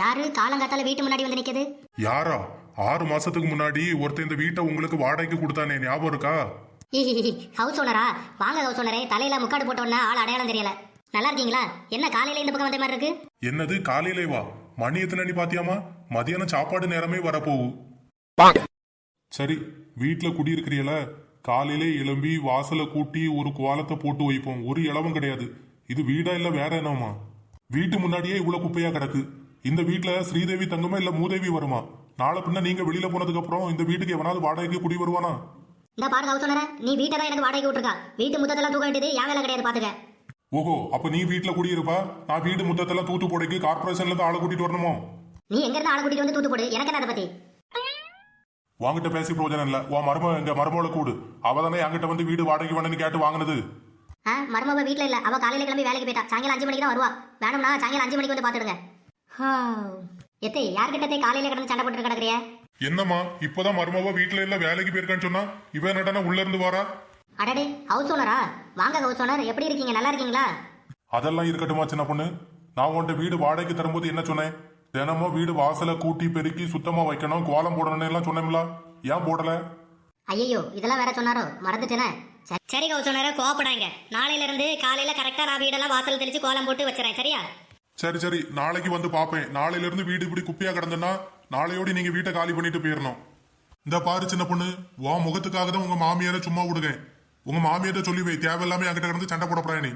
யாரு காலங்காத்தால வீட்டு முன்னாடி வந்து நிக்குது? யாரா? ஆறு மாசத்துக்கு முன்னாடி ஒருத்தன் இந்த வீட்டை உங்களுக்கு வாடகைக்கு கொடுத்தானே ஞாபகம் இருக்கா? ஹவுஸ் ஓனரா வாங்க ஹவுஸ் ஓனரே தலையில முக்காடு போட்ட உடனே ஆள் அடையாளம் தெரியல. நல்லா இருக்கீங்களா? என்ன காலையில இந்த பக்கம் வந்த மாதிரி இருக்கு? என்னது காலையிலே வா. மணி எத்தனை நீ பாத்தியாமா? மதியானம் சாப்பாடு நேரமே வரப்போகு சரி வீட்டுல குடியிருக்கிறீல காலையிலே எழும்பி வாசலை கூட்டி ஒரு கோலத்தை போட்டு வைப்போம். ஒரு இளவும் கிடையாது. இது வீடா இல்ல வேற என்னமா வீட்டு முன்னாடியே இவ்வளவு குப்பையா கிடக்கு. இந்த வீட்டுல ஸ்ரீதேவி தங்குமா இல்ல மூதேவி வருமா? நாளை பின்ன நீங்க வெளியில போனதுக்கு அப்புறம் இந்த வீட்டுக்கு எவனாவது வாடகைக்கு குடி வருவானா? இந்த பாருங்க ஹவுஸ் ஓனரே நீ வீட்டை தான் எனக்கு வாடகை விட்டுருக்கா. வீட்டு முத்தத்தெல்லாம் தூக்க வேண்டியது என் வேலை கிடையாது பாத்துக்க. ஓஹோ அப்ப நீ வீட்டுல குடியிருப்பா? நான் வீடு முத்தத்தெல்லாம் தூத்து போடைக்கு கார்பரேஷன்ல இருந்து ஆளை கூட்டிட்டு வரணுமோ? நீ எங்க இருந்து ஆளை கூட்டிட்டு வந்து தூத்து போடு? எனக்கு என்ன அதை பத்தி? வாங்கிட்ட பேசி பிரயோஜனம் இல்ல. உன் மரும எங்க மருமகளை கூடு. அவ தானே என்கிட்ட வந்து வீடு வாடகை வேணும்னு கேட்டு வாங்கினது. ஆ மருமவ வீட்ல இல்ல. அவ காலையில கிளம்பி வேலைக்கு போயிட்டா. சாயங்காலம் அஞ்சு மணிக்கு தான் வருவா. வேணும்னா சாயங்காலம் அஞ்சு மணிக்கு வந்து பாத்துடுங்க எத்தை யார்கிட்ட காலையில கிடந்து சண்டை போட்டு கிடக்குறிய? என்னம்மா இப்பதான் மருமவ வீட்டுல எல்லாம் வேலைக்கு போயிருக்கான்னு சொன்னா இவன் என்னடா உள்ள இருந்து வாரா? அடடே ஹவுஸ் ஓனரா வாங்க ஹவுஸ் ஓனர் எப்படி இருக்கீங்க? நல்லா இருக்கீங்களா? அதெல்லாம் இருக்கட்டுமா சின்ன பொண்ணு? நான் உன்கிட்ட வீடு வாடகைக்கு தரும்போது என்ன சொன்னேன்? தினமும் வீடு வாசலை கூட்டி பெருக்கி சுத்தமா வைக்கணும் கோலம் போடணும்னு எல்லாம் சொன்னேன்ல ஏன் போடல? ஐயோ இதெல்லாம் வேற சொன்னாரோ? மறந்துட்டேனே. சரி, ஓனரே கோவப்படாங்க நாளையில இருந்து காலையில கரெக்டா நான் வீடெல்லாம் வாசல் தெளிச்சு கோலம் போட்டு வச்சுறேன் சரியா? சரி சரி நாளைக்கு வந்து பாப்பேன். நாளையில இருந்து வீடு இப்படி குப்பையா கிடந்தனா நாளையோடு நீங்க வீட்டை காலி பண்ணிட்டு போயிடணும் இந்த பாரு சின்ன பொண்ணு. உன் முகத்துக்காக தான் உங்க மாமியாரை சும்மா விடுங்க உங்க மாமியார்ட்ட சொல்லி வை. தேவையில்லாம என்கிட்ட கிடந்து சண்டை போடப்படா நீ.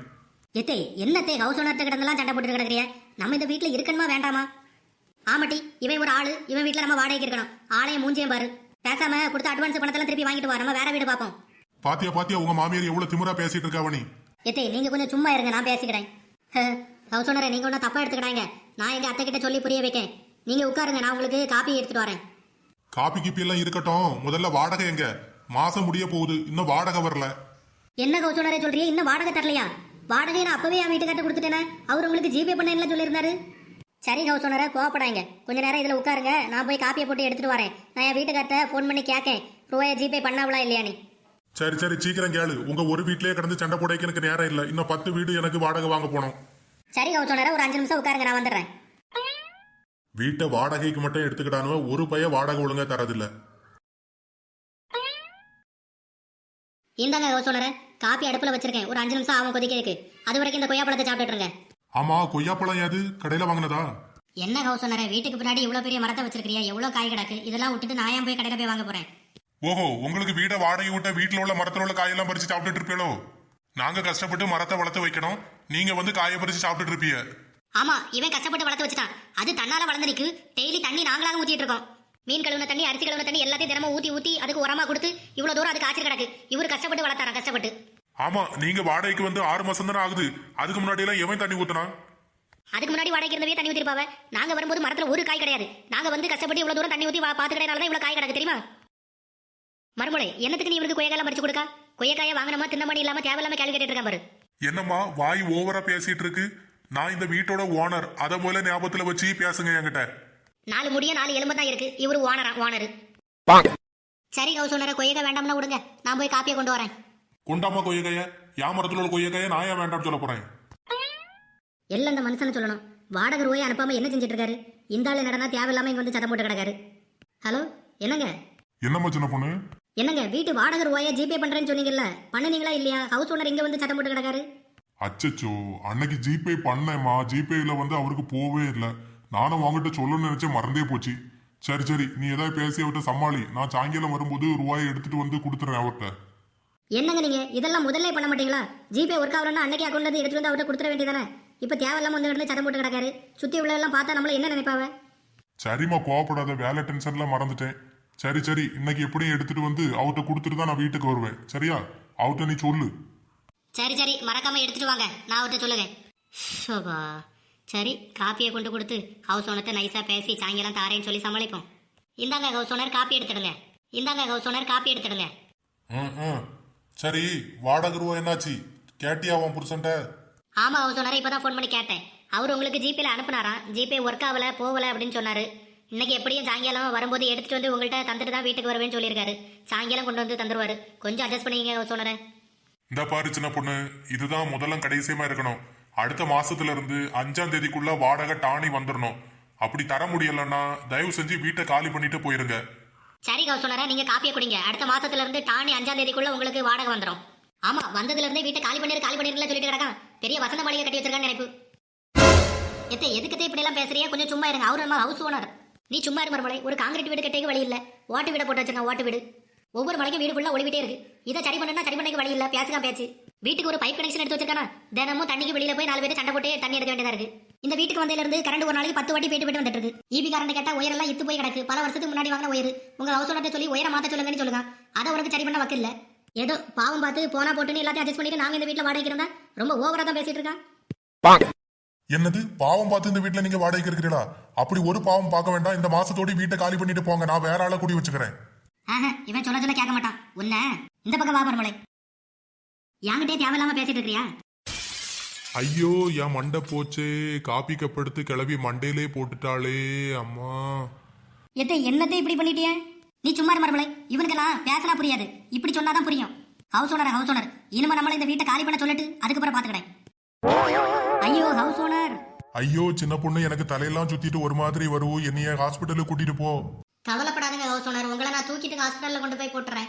எத்தே என்னத்தே ஹவுஸ் ஓனர்ட்ட கிடந்தெல்லாம் சண்டை போட்டு கிடக்குறிய? நம்ம இந்த வீட்ல இருக்கணுமா வேண்டாமா? ஆமாட்டி இவன் ஒரு ஆளு. இவன் வீட்ல நம்ம வாடகைக்கு இருக்கணும். ஆளையும் மூஞ்சியும் பாரு. பேசாம கொடுத்த அட்வான்ஸ் பணத்தெல்லாம் திருப்பி வாங்கிட்டு வா. நம்ம வேற வீடு பார்ப்போம் பாத்தியா பாத்தியா உங்க மாமியார் எவ்வளவு திமிரா பேசிட்டு இருக்கா நீ? எத்தே நீங்க கொஞ்சம் சும்மா இருங்க. நான் பேசிக்கிறேன். ஹவுஸ் ஓனரை நீங்க ஒன்றும் தப்பா எடுத்துக்கிடாங்க நான் எங்க அத்தை கிட்ட சொல்லி புரிய வைக்கேன். நீங்க உட்காருங்க நான் உங்களுக்கு காப்பி எடுத்துட்டு வரேன். காப்பி கீப்பி எல்லாம் இருக்கட்டும். முதல்ல வாடகை எங்க? மாசம் முடிய போகுது. இன்னும் வாடகை வரல. என்ன ஓனரே சொல்றீங்க? இன்னும் வாடகை தரலையா? வாடகை நான் அப்பவே என் வீட்டுக்கார்ட்ட கொடுத்துட்டேனே. அவர் உங்களுக்கு ஜிபே பண்ண என்ன சொல்லியிருந்தாரு? சரி ஓனரை கோவப்படாங்க கொஞ்ச நேரம் இதுல உட்காருங்க. நான் போய் காப்பியை போட்டு எடுத்துட்டு வரேன். நான் என் வீட்டுக்கார்ட்ட ஃபோன் பண்ணி கேட்கேன் ரூபாயை ஜிபே பண்ணாவளா இல்லையா நீ? சரி சரி சீக்கிரம் கேளு. உங்க ஒரு வீட்லயே கிடந்து சண்டை போடைக்கு எனக்கு நேரம் இல்ல. இன்னும் பத்து வீடு எனக்கு வாடகை வாங்க போனோம். சரி ஓனரை ஒரு அஞ்சு நிமிஷம் உட்காருங்க நான் வந்துடுறேன். வீட்டை வாடகைக்கு மட்டும் எடுத்துக்கிட்டானுவ ஒரு பைய வாடகை ஒழுங்கா தரதில்ல. இந்தாங்க ஓனரை காப்பி அடுப்புல வச்சிருக்கேன். ஒரு அஞ்சு நிமிஷம் ஆகும் கொதிக்கிறதுக்கு அது வரைக்கும் இந்த கொய்யாப்பழத்தை சாப்பிட்டுருங்க ஆமா கொய்யாப்பழம் ஏது? கடையில வாங்கினதா? என்ன ஓனரே வீட்டுக்கு பின்னாடி இவ்வளவு பெரிய மரத்தை வச்சிருக்கிறியா? எவ்வளவு காய் கிடக்கு? இதெல்லாம் விட்டுட்டு நான் ஏன் போய் கடையில போய் வாங்க போறேன்? ஓஹோ உங்களுக்கு வீடை வாடகை விட்ட வீட்டுல உள்ள மரத்துல உள்ள காயெல்லாம் பறிச்சு சாப்பிட்டுட்டு இருப்பீங்களோ நாங்க கஷ்டப்பட்டு மரத்தை வளர்த்து வைக்கணும். நீங்க வந்து காயை பறிச்சு சாப்பிட்டுட்டு இருப்பீங்க. ஆமா இவன் கஷ்டப்பட்டு வளர்த்து வச்சுட்டான். அது தன்னால வளர்ந்து நிக்கு டெய்லி தண்ணி நாங்களாக ஊத்திட்டு இருக்கோம். மீன் கழுவுன தண்ணி அரிசி கழுவுன தண்ணி எல்லாத்தையும் தினமும் ஊத்தி ஊத்தி அதுக்கு உரமா கொடுத்து இவ்வளவு தூரம் அது காய்ச்சல் கிடக்கு. இவர் கஷ்டப்பட்டு வளர்த்தாராம் கஷ்டப்பட்டு. ஆமா நீங்க வாடகைக்கு வந்து ஆறு மாசம் தானே ஆகுது. அதுக்கு முன்னாடி எல்லாம் எவன் தண்ணி ஊத்துனான் அதுக்கு முன்னாடி வாடகை இருந்தவே தண்ணி ஊத்திருப்பாவ. நாங்க வரும்போது மரத்துல ஒரு காய் கிடையாது. நாங்க வந்து கஷ்டப்பட்டு இவ்வளவு தூரம் தண்ணி ஊத்தி பாத்துக்கிட்டனால தான் இவ்வளவு காய் கிடக்கு தெரியுமா? மறுமொழி என்னத்துக்கு நீ இவருக்கு கொய்யாக்காய் பறிச்சு கொடுக்கா? கொய்யாக்காய வாங்கினமா தின்ன மணி இல்லாம தேவையில்லாம கேள்வி கேட்டுட்டு இருக்கான் பாரு. என்னம்மா வாய் ஓவரா பேசிட்டு இருக்கு நான் இந்த வீட்டோட ஓனர். அதை போல ஞாபகத்துல வச்சு பேசுங்க என்கிட்ட. நாலு முடிய நாலு எலும்பு தான் இருக்கு. இவரு ஓனரா ஓனரு. சரி ஹவுஸ் ஓனரை கொய்யாக்காய் வேண்டாம்னா விடுங்க. நான் போய் காப்பியை கொண்டு வரேன். கொண்டாமா கொய்யக்காய. யா மரத்துல உள்ள கொய்யக்காய நான் ஏன் வேண்டாம்னு சொல்ல போறேன்? எல்லாம் இந்த மனுஷனை சொல்லணும். வாடகை ரூபாய் அனுப்பாம என்ன செஞ்சுட்டு இருக்காரு இந்த ஆளு நடனா தேவையில்லாம இங்க வந்து சத்தம் போட்டு கிடக்காரு. ஹலோ என்னங்க? என்னம்மா சின்ன பொண்ணு? என்னங்க வீட்டு வாடகை ரூபாயை ஜிபே பண்றேன்னு சொன்னீங்கல்ல? பண்ணுனீங்களா இல்லையா? ஹவுஸ் ஓனர் இங்க வந்து சத்தம் போட்டு கிடக்காரு. அச்சச்சோ அன்னைக்கு ஜிபே பண்ணேம்மா. ஜிபேல வந்து அவருக்கு போவே இல்லை. நானும் உங்ககிட்ட சொல்லணும்னு நினைச்சேன் மறந்தே போச்சு. சரி சரி நீ ஏதாவது பேசி அவர்கிட்ட சமாளி. நான் சாயங்காலம் வரும்போது ரூபாயை எடுத்துட்டு வந்து கொடுத்துறேன் அவர்கிட்ட. என்னங்க நீங்க? இதெல்லாம் முதல்ல பண்ண மாட்டீங்களா? ஜிபே ஒர்க் ஆகலன்னா அன்னைக்கு அக்கௌண்ட்ல இருந்து எடுத்துட்டு வந்து அவர்கிட்ட கொடுத்துட வேண்டியதானே? இப்ப தேவையில்லாம வந்து கிடந்து சத்தம் போட்டு கிடக்காரு. சுத்தி உள்ள எல்லாம் பார்த்தா நம்மள என்ன நினைப்பாவ? சரிம்மா கோவப்படாத. வேலை டென்ஷன்ல மறந்துட்டேன். சரி சரி இன்னைக்கு எப்படியும் எடுத்துட்டு வந்து அவர்கிட்ட கொடுத்துட்டு தான் நான் வீட்டுக்கு வருவேன். சரியா? அவர்கிட்ட நீ சொல்லு. சரி சரி மறக்காம எடுத்துட்டு வாங்க. நான் அவர்கிட்ட சொல்லுவேன். சரி காப்பியை கொண்டு கொடுத்து ஹவுஸ் ஓனர்ட்ட நைஸா பேசி சாயங்காலம் தாரேன்னு சொல்லி சமாளிப்போம். இந்தாங்க ஹவுஸ் ஓனர் காப்பி எடுத்துடுங்க. இந்தாங்க ஹவுஸ் ஓனர் காப்பி எடுத்துடுங்க. ம், ம். சரி வாடகை ரூபா என்னாச்சு? கேட்டியா உன் புருஷன்ட்ட? ஆமா ஹவுஸ் ஓனரை இப்பதான் ஃபோன் பண்ணி கேட்டேன். அவர் உங்களுக்கு ஜிபேல அனுப்புனாராம். ஜிபே ஒர்க் ஆகல போகல அப்படின்னு சொன்னாரு. இன்னைக்கு எப்படியும் சாயங்காலம் வரும்போது எடுத்துட்டு வந்து உங்கள்கிட்ட தந்துட்டு தான் வீட்டுக்கு வருவேன்னு சொல்லியிருக்காரு. சாயங்காலம் கொண்டு வந்து தந்துருவாரு. கொஞ்சம் அட்ஜஸ்ட் ஹவுஸ் ஓனரை இந்த பாரு சின்ன பொண்ணு. இதுதான் முதலும் கடைசியமா இருக்கணும். அடுத்த மாசத்துல இருந்து அஞ்சாம் தேதிக்குள்ள வாடகை டாணி வந்துடணும் அப்படி தர முடியலன்னா தயவு செஞ்சு வீட்டை காலி பண்ணிட்டு போயிருங்க. சரி ஓனரா நீங்க காப்பியை குடிங்க. அடுத்த மாசத்துல இருந்து டானி அஞ்சாம் தேதிக்குள்ள உங்களுக்கு வாடகை வந்துடும் ஆமா வந்ததுல இருந்தே வீட்டை காலி பண்ணிரு காலி பண்ணிருல சொல்லிட்டு கிடக்கான். பெரிய வசந்த மாளிகை கட்டி வச்சிருக்கான்னு நினைப்பு. எத்தே எதுக்கத்தே இப்படி எல்லாம் பேசுறியா? கொஞ்சம் சும்மா இருங்க. அவரு நம்ம ஹவுஸ் ஓனர் நீ சும்மா இரு மறுமலை ஒரு காங்கிரீட் வீடு கட்டேக்கு வழி இல்லை. ஓட்டு வீட போட்டு வச்சிருக்கான் ஓட்டு வீடு. ஒவ்வொரு மலைக்கும் வீடு ஃபுல்லாக ஒளிவிட்டே இருக்கு. இதை சரி பண்ணா சரி பண்ணிக்க வழி இல்லை. பேசுக்கா பேச்சு. வீட்டுக்கு ஒரு பைப் கனெக்ஷன் எடுத்து வச்சிருக்கானா? தினமும் தண்ணிக்கு வெளியில போய் நாலு பேர் சண்டை போட்டு தண்ணி எடுக்க வேண்டியதா இருக்கு. இந்த வீட்டுக்கு வந்ததுல இருந்து கரண்ட் ஒரு நாளைக்கு பத்து வாட்டி போயிட்டு போயிட்டு வந்துட்டு இருக்கு. ஈபி கரண்ட் கேட்டா உயரெல்லாம் இத்து போய் கிடக்கு. பல வருஷத்துக்கு முன்னாடி வாங்கின உயர். உங்க ஹவுஸ் ஓனர்ட்ட சொல்லி உயர மாத்த சொல்லுங்கன்னு சொல்லுங்க அதை உனக்கு சரி பண்ண வக்கில்ல. ஏதோ பாவம் பார்த்து போனா போட்டுன்னு எல்லாத்தையும் அட்ஜஸ்ட் பண்ணிட்டு நாங்க இந்த வீட்டுல வாடகை இருந்தா ரொம்ப ஓவரா தான் பேசிட்டு இருக்கா? என்னது? பாவம் பார்த்து இந்த வீட்ல நீங்க வாடகைக்கு இருக்கிறீங்களா? அப்படி ஒரு பாவம் பார்க்க வேண்டாம். இந்த மாசத்தோட வீட்டை காலி பண்ணிட்டு போங்க. நான் வேற ஆளை கூடி வச்சுக்கிறேன். ஆஹா, இவன் சொல்ல சொல்ல கேட்க மாட்டான். உன்ன இந்த பக்கம் வா மருமலை என்கிட்டே தேவையில்லாம பேசிட்டு இருக்கிறியா? ஐயோ என் மண்டை போச்சே. காப்பி கப்படுத்து கிளவி மண்டையிலே போட்டுட்டாளே அம்மா. எத்தை என்னத்தை இப்படி பண்ணிட்டிய? நீ சும்மா இரு மருமலை இவனுக்கெல்லாம் பேசினா புரியாது. இப்படி சொன்னாதான் புரியும். ஹவுஸ் ஓனர் ஹவுஸ் ஓனர் இனிமே நம்மள இந்த வீட்டை காலி பண்ண சொல்லிட்டு அதுக்கப்புறம் பாத்துக்கிறேன் ஐயோ சின்ன பொண்ணு எனக்கு தலையெல்லாம் சுத்திட்டு ஒரு மாதிரி வருவோம் என்னைய ஹாஸ்பிட்டலுக்கு கூட்டிட்டு போ. கவலைப்படாதீங்க ஹவுஸ் ஓனர் உங்களை நான் தூக்கிட்டு ஹாஸ்பிட்டல்ல கொண்டு போய் போட்டுறேன்.